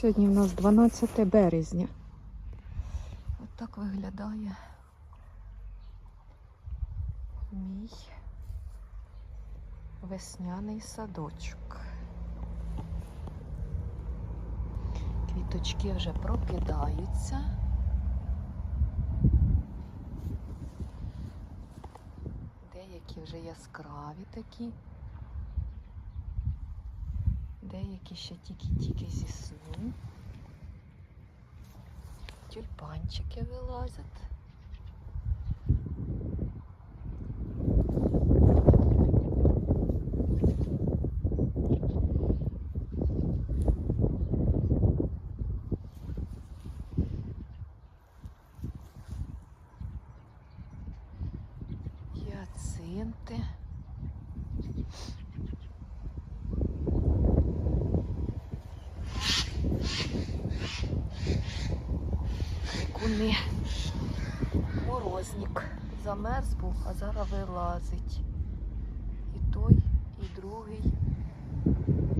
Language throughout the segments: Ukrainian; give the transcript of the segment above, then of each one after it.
Сьогодні у нас 12 березня. От так виглядає мій весняний садочок. Квіточки вже прокидаються. Деякі вже яскраві такі. Деякі ще тільки-тільки зі сну. Тюльпанчики вилазять. Гіацинти. Крикуни. Морозник. Замерз був, а зараз вилазить. І той, і другий.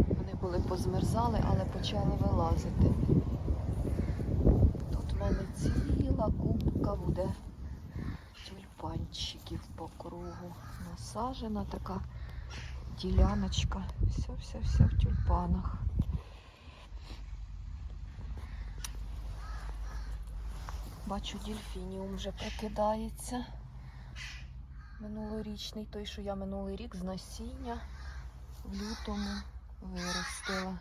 Вони були позмерзали, але почали вилазити. Тут в мене ціла кубка буде тюльпанчиків по кругу. Насажена така діляночка. Все-все-все в тюльпанах. Бачу, дільфініум вже прокидається. Минулорічний, той, що я минулий рік з насіння в лютому виростила.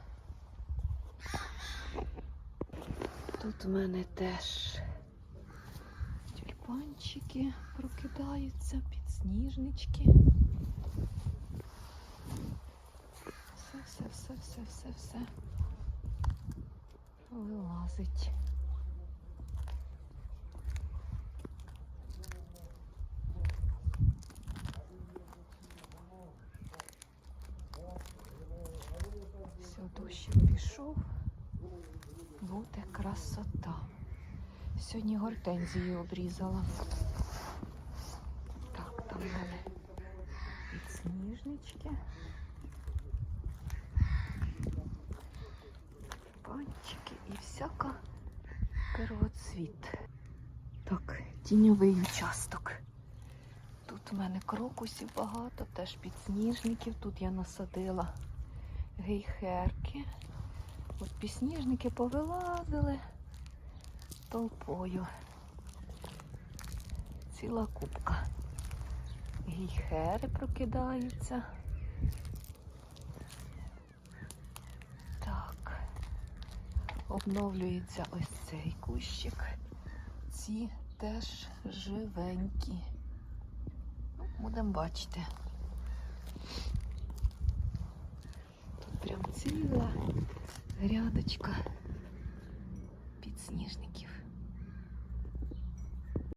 Тут в мене теж тюльпанчики прокидаються, підсніжнички. Все, все, все, все, все, все вилазить. Все, дощик пішов. Буде красота. Сьогодні гортензії обрізала. Так, там в мене підсніжнички. Панчики і всяка первоцвіт. Так, тіньовий участок. Тут у мене крокусів багато, теж підсніжників. Тут я насадила гейхерки. От підсніжники повилазили толпою. Ціла купка. Гейхери прокидаються. Так. Обновлюється ось цей кущик. Ці теж живенькі. Ну, Будемо бачити. Прям ціла грядочка підсніжників.